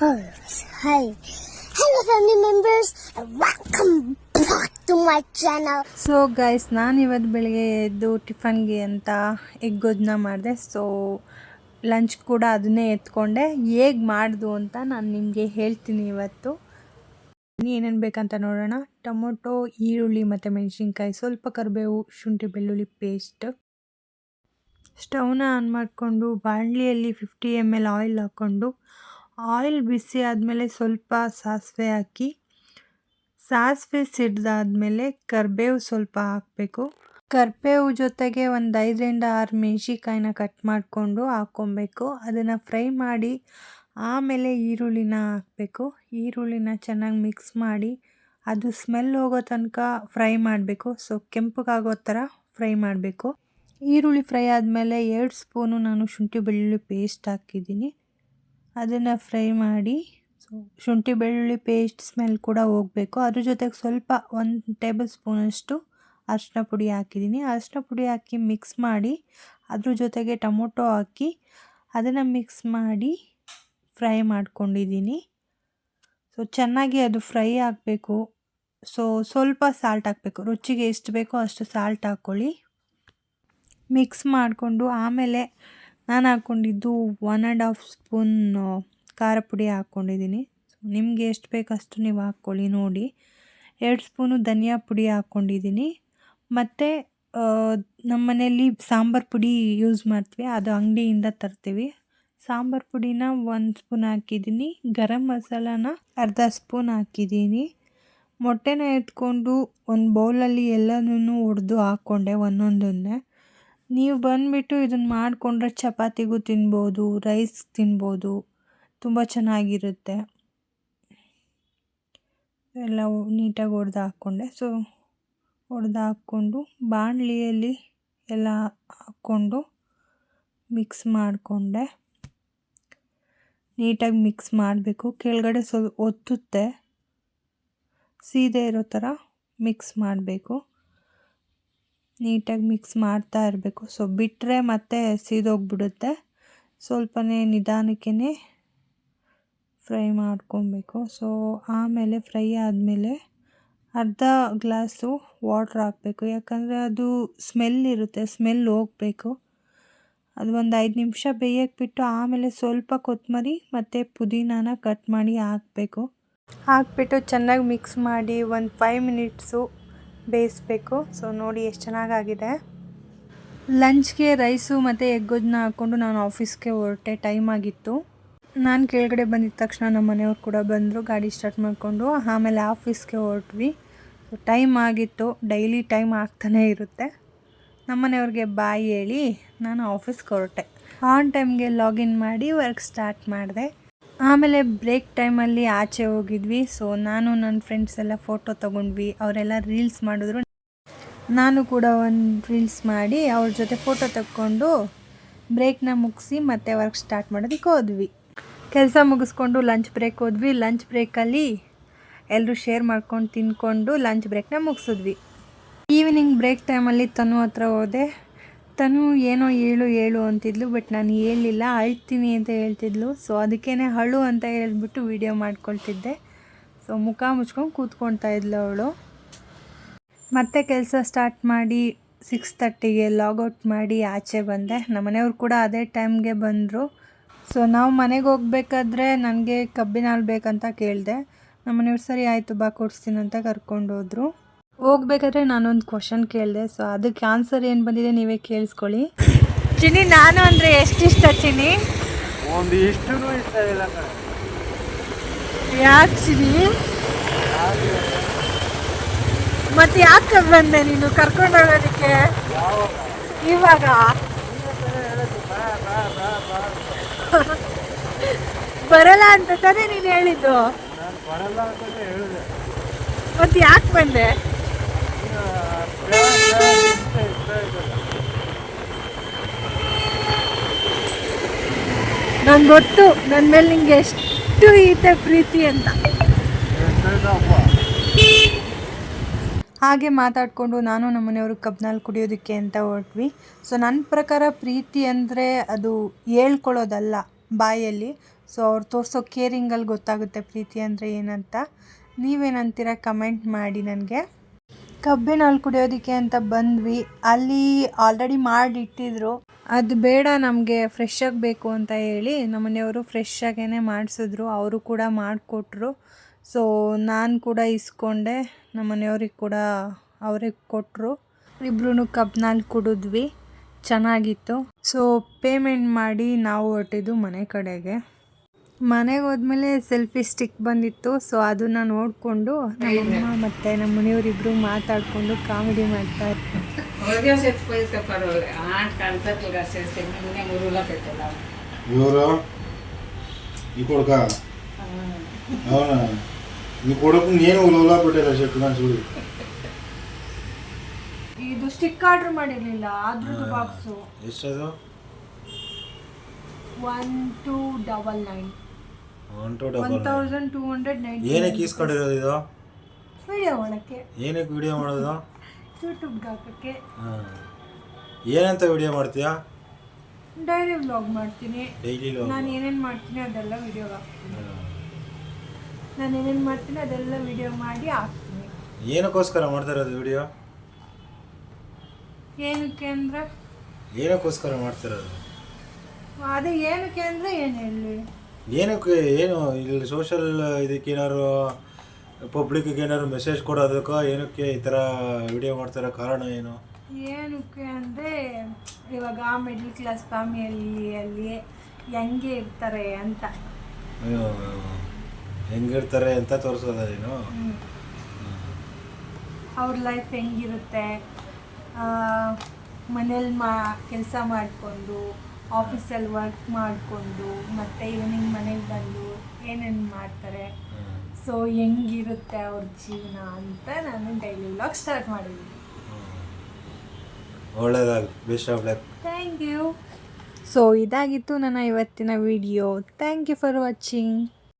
Hi. Hello, family members. And welcome back to my channel. So guys ನಾನು ಇವತ್ತು ಬೆಳಗ್ಗೆ ಎದ್ದು ಟಿಫನ್ಗೆ ಅಂತ ಎಗ್ ಗೊಜ್ಜನ್ನ ಮಾಡಿದೆ. ಸೊ ಲಂಚ್ ಕೂಡ ಅದನ್ನೇ ಎತ್ಕೊಂಡೆ. ಹೇಗೆ ಮಾಡಿದು ಅಂತ ನಾನು ನಿಮಗೆ ಹೇಳ್ತೀನಿ ಇವತ್ತು. ಏನೇನು ಬೇಕಂತ ನೋಡೋಣ. ಟೊಮೊಟೊ, ಈರುಳ್ಳಿ ಮತ್ತು ಮೆಣಸಿನ್ಕಾಯಿ, ಸ್ವಲ್ಪ ಕರಿಬೇವು, ಶುಂಠಿ, ಬೆಳ್ಳುಳ್ಳಿ ಪೇಸ್ಟ್. ಸ್ಟವ್ನ ಆನ್ ಮಾಡಿಕೊಂಡು ಬಾಣಲಿಯಲ್ಲಿ ಫಿಫ್ಟಿ ಎಂ ಎಲ್ ಆಯಿಲ್ ಹಾಕ್ಕೊಂಡು ಆಯಿಲ್ ಬಿಸಿ ಆದಮೇಲೆ ಸ್ವಲ್ಪ ಸಾಸಿವೆ ಹಾಕಿ, ಸಾಸಿವೆ ಸಿಡ್ದಾದಮೇಲೆ ಕರಿಬೇವು ಸ್ವಲ್ಪ ಹಾಕಬೇಕು. ಕರಿಬೇವು ಜೊತೆಗೆ ಒಂದು ಐದರಿಂದ ಆರು ಮೆಣಸಿಕಾಯಿನ ಕಟ್ ಮಾಡಿಕೊಂಡು ಹಾಕ್ಕೊಬೇಕು. ಅದನ್ನು ಫ್ರೈ ಮಾಡಿ ಆಮೇಲೆ ಈರುಳ್ಳಿನ ಹಾಕಬೇಕು. ಈರುಳ್ಳಿನ ಚೆನ್ನಾಗಿ ಮಿಕ್ಸ್ ಮಾಡಿ ಅದು ಸ್ಮೆಲ್ ಹೋಗೋ ತನಕ ಫ್ರೈ ಮಾಡಬೇಕು. ಸೊ ಕೆಂಪಗಾಗೋ ಥರ ಫ್ರೈ ಮಾಡಬೇಕು. ಈರುಳ್ಳಿ ಫ್ರೈ ಆದಮೇಲೆ ಎರಡು ಸ್ಪೂನು ನಾನು ಶುಂಠಿ ಬೆಳ್ಳುಳ್ಳಿ ಪೇಸ್ಟ್ ಹಾಕಿದ್ದೀನಿ. ಅದನ್ನು ಫ್ರೈ ಮಾಡಿ, ಸೊ ಶುಂಠಿ ಬೆಳ್ಳುಳ್ಳಿ ಪೇಸ್ಟ್ ಸ್ಮೆಲ್ ಕೂಡ ಹೋಗಬೇಕು. ಅದ್ರ ಜೊತೆಗೆ ಸ್ವಲ್ಪ ಒಂದು ಟೇಬಲ್ ಸ್ಪೂನಷ್ಟು ಅರಿಶಿನ ಪುಡಿ ಹಾಕಿದ್ದೀನಿ. ಅರಿಶಿನ ಪುಡಿ ಹಾಕಿ ಮಿಕ್ಸ್ ಮಾಡಿ, ಅದ್ರ ಜೊತೆಗೆ ಟೊಮೊಟೊ ಹಾಕಿ ಅದನ್ನು ಮಿಕ್ಸ್ ಮಾಡಿ ಫ್ರೈ ಮಾಡ್ಕೊಂಡಿದ್ದೀನಿ. ಸೊ ಚೆನ್ನಾಗಿ ಅದು ಫ್ರೈ ಆಗಬೇಕು. ಸೊ ಸ್ವಲ್ಪ ಸಾಲ್ಟ್ ಹಾಕಬೇಕು. ರುಚಿಗೆ ಎಷ್ಟು ಬೇಕೋ ಅಷ್ಟು ಸಾಲ್ಟ್ ಹಾಕ್ಕೊಳ್ಳಿ ಮಿಕ್ಸ್ ಮಾಡಿಕೊಂಡು ಆಮೇಲೆ ನಾನು ಹಾಕ್ಕೊಂಡಿದ್ದು ಒನ್ ಆ್ಯಂಡ್ ಹಾಫ್ ಸ್ಪೂನ್ ಖಾರ ಪುಡಿ ಹಾಕ್ಕೊಂಡಿದ್ದೀನಿ. ಸೊ ನಿಮಗೆ ಎಷ್ಟು ಬೇಕು ಅಷ್ಟು ನೀವು ಹಾಕ್ಕೊಳ್ಳಿ ನೋಡಿ. ಎರಡು ಸ್ಪೂನು ಧನಿಯಾ ಪುಡಿ ಹಾಕ್ಕೊಂಡಿದ್ದೀನಿ. ಮತ್ತು ನಮ್ಮ ಮನೆಯಲ್ಲಿ ಸಾಂಬಾರು ಪುಡಿ ಯೂಸ್ ಮಾಡ್ತೀವಿ. ಅದು ಅಂಗಡಿಯಿಂದ ತರ್ತೀವಿ. ಸಾಂಬಾರು ಪುಡಿನ ಒಂದು ಸ್ಪೂನ್ ಹಾಕಿದ್ದೀನಿ. ಗರಂ ಮಸಾಲಾನ ಅರ್ಧ ಸ್ಪೂನ್ ಹಾಕಿದ್ದೀನಿ. ಮೊಟ್ಟೆನ ಎತ್ಕೊಂಡು ಒಂದು ಬೌಲಲ್ಲಿ ಎಲ್ಲನೂ ಒಡೆದು ಹಾಕ್ಕೊಂಡೆ ಒಂದೊಂದನ್ನೇ. ನೀವು ಬಂದುಬಿಟ್ಟು ಇದನ್ನು ಮಾಡಿಕೊಂಡ್ರೆ ಚಪಾತಿಗೂ ತಿನ್ಬೋದು ರೈಸ್ ತಿನ್ಬೋದು, ತುಂಬ ಚೆನ್ನಾಗಿರುತ್ತೆ. ಎಲ್ಲ ನೀಟಾಗಿ ಒಡೆದು ಹಾಕ್ಕೊಂಡೆ ಸೊ ಒಡೆದು ಹಾಕ್ಕೊಂಡು ಬಾಣಲಿಯಲ್ಲಿ ಎಲ್ಲ ಹಾಕ್ಕೊಂಡು ಮಿಕ್ಸ್ ಮಾಡಿಕೊಂಡೆ. ನೀಟಾಗಿ ಮಿಕ್ಸ್ ಮಾಡಬೇಕು. ಕೆಳಗಡೆ ಸ್ವಲ್ಪ ಒತ್ತುತ್ತೆ. ಸೀದೆ ಇರೋ ಥರ ಮಿಕ್ಸ್ ಮಾಡಬೇಕು. ನೀಟಾಗಿ ಮಿಕ್ಸ್ ಮಾಡ್ತಾ ಇರಬೇಕು. ಸೊ ಬಿಟ್ಟರೆ ಮತ್ತೆ ಸೀದೋಗ್ಬಿಡುತ್ತೆ. ಸ್ವಲ್ಪನೇ ನಿಧಾನಕ್ಕೆ ಫ್ರೈ ಮಾಡ್ಕೊಬೇಕು. ಸೊ ಆಮೇಲೆ ಫ್ರೈ ಆದಮೇಲೆ ಅರ್ಧ ಗ್ಲಾಸು ವಾಟ್ರ್ ಹಾಕಬೇಕು. ಯಾಕಂದರೆ ಅದು ಸ್ಮೆಲ್ ಇರುತ್ತೆ, ಸ್ಮೆಲ್ ಹೋಗಬೇಕು. ಅದು ಒಂದು ಐದು ನಿಮಿಷ ಬೇಯಕ್ಕೆ ಬಿಟ್ಟು ಆಮೇಲೆ ಸ್ವಲ್ಪ ಕೊತ್ತಂಬರಿ ಮತ್ತು ಪುದೀನಾನ ಕಟ್ ಮಾಡಿ ಹಾಕಬೇಕು. ಹಾಕ್ಬಿಟ್ಟು ಚೆನ್ನಾಗಿ ಮಿಕ್ಸ್ ಮಾಡಿ ಒಂದು ಫೈವ್ ಮಿನಿಟ್ಸು ಬೇಯಿಸ್ಬೇಕು. ಸೊ ನೋಡಿ ಎಷ್ಟು ಚೆನ್ನಾಗಾಗಿದೆ. ಲಂಚ್ಗೆ ರೈಸು ಮತ್ತು ಎಗ್ಗೋದನ್ನ ಹಾಕ್ಕೊಂಡು ನಾನು ಆಫೀಸ್ಗೆ ಹೊರಟೆ. ಟೈಮ್ ಆಗಿತ್ತು. ನಾನು ಕೆಳಗಡೆ ಬಂದಿದ್ದ ತಕ್ಷಣ ನಮ್ಮ ಮನೆಯವ್ರು ಕೂಡ ಬಂದರು. ಗಾಡಿ ಸ್ಟಾರ್ಟ್ ಮಾಡಿಕೊಂಡು ಆಮೇಲೆ ಆಫೀಸ್ಗೆ ಹೊರಟ್ವಿ. ಸೊ ಟೈಮ್ ಆಗಿತ್ತು. ಡೈಲಿ ಟೈಮ್ ಆಗ್ತಾನೇ ಇರುತ್ತೆ. ನಮ್ಮ ಮನೆಯವ್ರಿಗೆ ಬಾಯಿ ಹೇಳಿ ನಾನು ಆಫೀಸ್ಗೆ ಹೊರಟೆ. ಆನ್ ಟೈಮ್ಗೆ ಲಾಗಿನ್ ಮಾಡಿ ವರ್ಕ್ ಸ್ಟಾರ್ಟ್ ಮಾಡಿದೆ. ಆಮೇಲೆ ಬ್ರೇಕ್ ಟೈಮಲ್ಲಿ ಆಚೆ ಹೋಗಿದ್ವಿ. ಸೊ ನಾನು ನನ್ನ ಫ್ರೆಂಡ್ಸ್ ಎಲ್ಲ ಫೋಟೋ ತೊಗೊಂಡ್ವಿ. ಅವರೆಲ್ಲ ರೀಲ್ಸ್ ಮಾಡಿದ್ರು. ನಾನು ಕೂಡ ಒಂದು ರೀಲ್ಸ್ ಮಾಡಿ ಅವ್ರ ಜೊತೆ ಫೋಟೋ ತಕ್ಕೊಂಡು ಬ್ರೇಕ್ನ ಮುಗಿಸಿ ಮತ್ತೆ ವರ್ಕ್ ಸ್ಟಾರ್ಟ್ ಮಾಡೋದಕ್ಕೆ ಹೋದ್ವಿ. ಕೆಲಸ ಮುಗಿಸ್ಕೊಂಡು ಲಂಚ್ ಬ್ರೇಕ್ ಹೋದ್ವಿ. ಲಂಚ್ ಬ್ರೇಕಲ್ಲಿ ಎಲ್ಲರೂ ಶೇರ್ ಮಾಡ್ಕೊಂಡು ತಿನ್ಕೊಂಡು ಲಂಚ್ ಬ್ರೇಕ್ನ ಮುಗಿಸಿದ್ವಿ. ಈವ್ನಿಂಗ್ ಬ್ರೇಕ್ ಟೈಮಲ್ಲಿ ತನು ಹತ್ರ ಹೋದೆ. ತನು ಏನೋ ಹೇಳು ಹೇಳು ಅಂತಿದ್ಲು ಬಟ್ ನಾನು ಹೇಳಲಿಲ್ಲ ಅಳ್ತೀನಿ ಅಂತ ಹೇಳ್ತಿದ್ಲು. ಸೊ ಅದಕ್ಕೇ ಹಳು ಅಂತ ಹೇಳ್ಬಿಟ್ಟು ವೀಡಿಯೋ ಮಾಡ್ಕೊಳ್ತಿದ್ದೆ. ಸೊ ಮುಖ ಮುಚ್ಕೊಂಡು ಕೂತ್ಕೊಳ್ತಾ ಇದ್ಲು ಅವಳು. ಮತ್ತೆ ಕೆಲಸ ಸ್ಟಾರ್ಟ್ ಮಾಡಿ ಸಿಕ್ಸ್ ತರ್ಟಿಗೆ ಲಾಗೌಟ್ ಮಾಡಿ ಆಚೆ ಬಂದೆ. ನಮ್ಮ ಮನೆಯವ್ರು ಕೂಡ ಅದೇ ಟೈಮ್ಗೆ ಬಂದರು. ಸೊ ನಾವು ಮನೆಗೆ ಹೋಗ್ಬೇಕಾದ್ರೆ ನನಗೆ ಕಬ್ಬಿನ ಹಾಲು ಬೇಕಂತ ಕೇಳಿದೆ. ನಮ್ಮ ಮನೆಯವ್ರು ಸರಿ ಆಯಿತು, ಬಾ ಕೊಡಿಸ್ತೀನಂತ ಕರ್ಕೊಂಡು ಹೋದ್ರು. ಹೋಗ್ಬೇಕಾದ್ರೆ ನಾನೊಂದು ಕ್ವಶನ್ ಕೇಳಿದೆ. ಸೊ ಅದಕ್ಕೆ ಆನ್ಸರ್ ಏನು ಬಂದಿದೆ ನೀವೇ ಕೇಳಿಸ್ಕೊಳ್ಳಿ. ಚಿನಿ ನಾನು ಅಂದರೆ ಎಷ್ಟಿಷ್ಟ ಚಿನಿ ಒಂದು ಇಷ್ಟು ಇಷ್ಟ ಇಲ್ಲ. ಯಾಕೆ ಚಿನಿ ಮತ್ತೆ ಯಾಕೆ ಬಂದೆ ನೀನು ಕರ್ಕೊಂಡು ಹೋಗೋದಕ್ಕೆ? ಇವಾಗ? ಬರಲ್ಲ ಅಂತ ತಾನೇ ನೀನು ಹೇಳಿದ್ದು? ನಾನು ಬರಲ್ಲ ಅಂತಲೇ ಹೇಳಿದೆ. ಮತ್ತೆ ಯಾಕೆ ಬಂದೆ ಈಗ ಪ್ರಯಾಣ ಇಷ್ಟ ಇಷ್ಟ ಇದ್ದಲ್ಲ ನಂಗೆ ಗೊತ್ತು ನನ್ನ ಮೇಲೆ ನಿಂಗೆ ಎಷ್ಟು ಈತೆ ಪ್ರೀತಿ ಅಂತ. ಹಾಗೆ ಮಾತಾಡಿಕೊಂಡು ನಾನು ನಮ್ಮ ಮನೆಯವರು ಕಬ್ನಲ್ಲಿ ಕುಡಿಯೋದಕ್ಕೆ ಅಂತ ಹೊರಟ್ವಿ. ಸೊ ನನ್ನ ಪ್ರಕಾರ ಪ್ರೀತಿ ಅಂದರೆ ಅದು ಹೇಳ್ಕೊಳ್ಳೋದಲ್ಲ ಬಾಯಲ್ಲಿ. ಸೊ ಅವ್ರು ತೋರಿಸೋ ಕೇರಿಂಗಲ್ಲಿ ಗೊತ್ತಾಗುತ್ತೆ ಪ್ರೀತಿ ಅಂದರೆ ಏನಂತ. ನೀವೇನಂತೀರ? ಕಮೆಂಟ್ ಮಾಡಿ ನನಗೆ. ಕಬ್ಬಿನ ಹಾಲು ಕುಡಿಯೋದಕ್ಕೆ ಅಂತ ಬಂದ್ವಿ. ಅಲ್ಲಿ ಆಲ್ರೆಡಿ ಮಾಡಿಟ್ಟಿದ್ರು ಅದು ಬೇಡ ನಮಗೆ ಫ್ರೆಶ್ ಆಗಿ ಬೇಕು ಅಂತ ಹೇಳಿ ನಮ್ಮನೆಯವರು ಫ್ರೆಶ್ ಆಗೇ ಮಾಡಿಸಿದ್ರು. ಅವರು ಕೂಡ ಮಾಡಿಕೊಟ್ರು. ಸೊ ನಾನು ಕೂಡ ಇಸ್ಕೊಂಡೆ. ನಮ್ಮನೆಯವ್ರಿಗೆ ಕೂಡ ಅವ್ರಿಗೆ ಕೊಟ್ಟರು ಇಬ್ರು ಕಬ್ನಲ್ಲಿ ಕುಡಿದ್ವಿ. ಚೆನ್ನಾಗಿತ್ತು. ಸೊ ಪೇಮೆಂಟ್ ಮಾಡಿ ನಾವು ಹೊಟ್ಟಿದ್ದು ಮನೆ ಕಡೆಗೆ. ಮನೆಗೆ ಹೋದ್ಮೇಲೆ ಸೆಲ್ಫಿ ಸ್ಟಿಕ್ ಬಂದಿತ್ತು ಸೊ ಅದನ್ನು ನೋಡಿಕೊಂಡು ನಮ್ಮಮ್ಮ ಮತ್ತು ನಮ್ಮ ಮನೆಯವರಿಬ್ಬರು ಮಾತಾಡಿಕೊಂಡು ಕಾಮಿಡಿ ಮಾಡ್ತಾ ಇದ್ರು ಹೊರಗೆ సెత్తిపోయితే పర్వాలేదు ఆట కంటట్లు కాసేస్తే నిన్నే మురువులా పెట్టాలి ఎవరు ఈ కొడుక అవునా ఈ కొడుకు నేను ఉలవలా పెట్టారా చెప్తున్నాను చూడు ಇದು ಸ್ಟಿಕ್ ಆರ್ಡರ್ ಮಾಡಿರಲಿಲ್ಲ ಅದ್ರದ್ದು ಬಾಕ್ಸು ಎಷ್ಟದು one two double nine one thousand two hundred ninety ಏನಕ್ಕೆ ಇಸ್ಕೊಂಡಿರೋದು ಇದು? ವಿಡಿಯೋ ಮಾಡೋಕ್ಕೆ. ಏನಕ್ಕೆ ವಿಡಿಯೋ ಮಾಡೋದು? ಯೂಟ್ಯೂಬ್ಗೆ ಹಾಕೋಕ್ಕೆ ಹಾಂ. ಏನಂತ ವಿಡಿಯೋ ಮಾಡ್ತೀಯ? ಡೈಲಿ ವ್ಲಾಗ್ ಮಾಡ್ತೀನಿ. ಡೈಲಿ ನಾನು ಏನೇನು ಮಾಡ್ತೀನಿ ಅದೆಲ್ಲ ವಿಡಿಯೋ ಹಾಕ್ತೀನಿ. ನಾನು ಏನೇನು ಮಾಡ್ತೀನಿ ಅದೆಲ್ಲ ವಿಡಿಯೋ ಮಾಡಿ ಹಾಕ್ತೀನಿ. ಏನಕ್ಕೋಸ್ಕರ ಮಾಡ್ತಾ ಇರೋದು ವಿಡಿಯೋ ಏನಕ್ಕೆ ಅಂದ್ರೆ? ಏನಕ್ಕೋಸ್ಕರ ಮಾಡ್ತಿರೋದು ಅದೇ ಏನಕ್ಕೆ ಅಂದರೆ ಏನು ಹೇಳಿ? ಏನಕ್ಕೆ ಏನು ಇಲ್ಲಿ ಸೋಷಲ್ ಇದಕ್ಕೆ ಏನಾದ್ರು ಪಬ್ಲಿಕ್ಗೆ ಏನಾದ್ರು ಮೆಸೇಜ್ ಕೊಡೋದಕ್ಕೆ ಏನಕ್ಕೆ ಈ ಥರ ವಿಡಿಯೋ ಮಾಡ್ತಾರೋ ಕಾರಣ ಏನು? ಏನಕ್ಕೆ ಅಂದರೆ ಇವಾಗ ಮಿಡ್ಲ್ ಕ್ಲಾಸ್ ಫ್ಯಾಮಿಲಿಯಲ್ಲಿ ಹೆಂಗೆ ಇರ್ತಾರೆ ಅಂತ. ಹೆಂಗಿರ್ತಾರೆ ಅಂತ ತೋರಿಸೋದ ಏನು ಅವ್ರ ಲೈಫ್ ಹೆಂಗಿರುತ್ತೆ? ಮನೇಲಿ ಮಾ ಕೆಲಸ ಮಾಡಿಕೊಂಡು ಆಫೀಸಲ್ಲಿ ವರ್ಕ್ ಮಾಡಿಕೊಂಡು ಮತ್ತು ಈವ್ನಿಂಗ್ ಮನೆಗೆ ಬಂದು ಏನೇನು ಮಾಡ್ತಾರೆ. ಸೊ ಹೆಂಗಿರುತ್ತೆ ಅವ್ರ ಜೀವನ ಅಂತ ನಾನು ಡೈಲಿ ವ್ಲಾಗ್ ಸ್ಟಾರ್ಟ್ ಮಾಡಿದ್ದೀನಿ. ಥ್ಯಾಂಕ್ ಯು ಸೊ ಇದಾಗಿತ್ತು ನನ್ನ ಇವತ್ತಿನ video thank you for watching